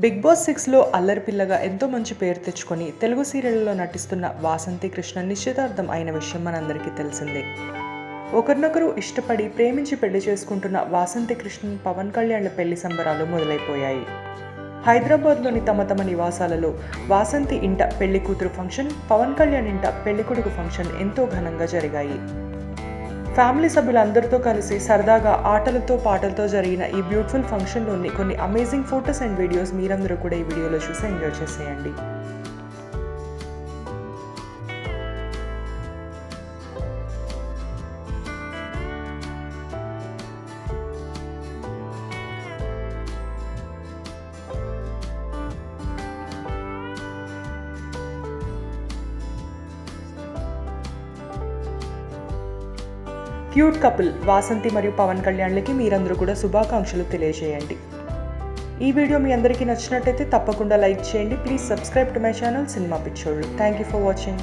Big boss సిక్స్లో అల్లరి పిల్లగా ఎంతో మంచి పేరు తెచ్చుకొని తెలుగు సీరియళ్ళలో నటిస్తున్న వాసంతి కృష్ణ నిశ్చితార్థం అయిన విషయం మనందరికీ తెలిసిందే. ఒకరినొకరు ఇష్టపడి ప్రేమించి పెళ్ళి చేసుకుంటున్న వాసంతి కృష్ణన్ పవన్ కళ్యాణ్ల పెళ్ళి సంబరాలు మొదలైపోయాయి. హైదరాబాద్లోని తమ తమ నివాసాలలో వాసంతి ఇంట పెళ్ళి కూతురు ఫంక్షన్ పవన్ కళ్యాణ్ ఇంట పెళ్ళి కొడుకు ఫంక్షన్ ఎంతో ఘనంగా జరిగాయి. ఫ్యామిలీ సభ్యులందరితో కలిసి సరదాగా ఆటలతో పాటలతో జరిగిన ఈ బ్యూటిఫుల్ ఫంక్షన్లోని కొన్ని అమేజింగ్ ఫొటోస్ అండ్ వీడియోస్ మీరందరూ కూడా ఈ వీడియోలో చూసి ఎంజాయ్ చేసేయండి. క్యూట్ కపుల్ వాసంతి మరియు పవన్ కళ్యాణ్లకి మీరందరూ కూడా శుభాకాంక్షలు తెలియజేయండి. ఈ వీడియో మీ అందరికీ నచ్చినట్టయితే తప్పకుండా లైక్ చేయండి. Please subscribe to my channel cinema పిచ్చోళ్ళు. Thank you for watching.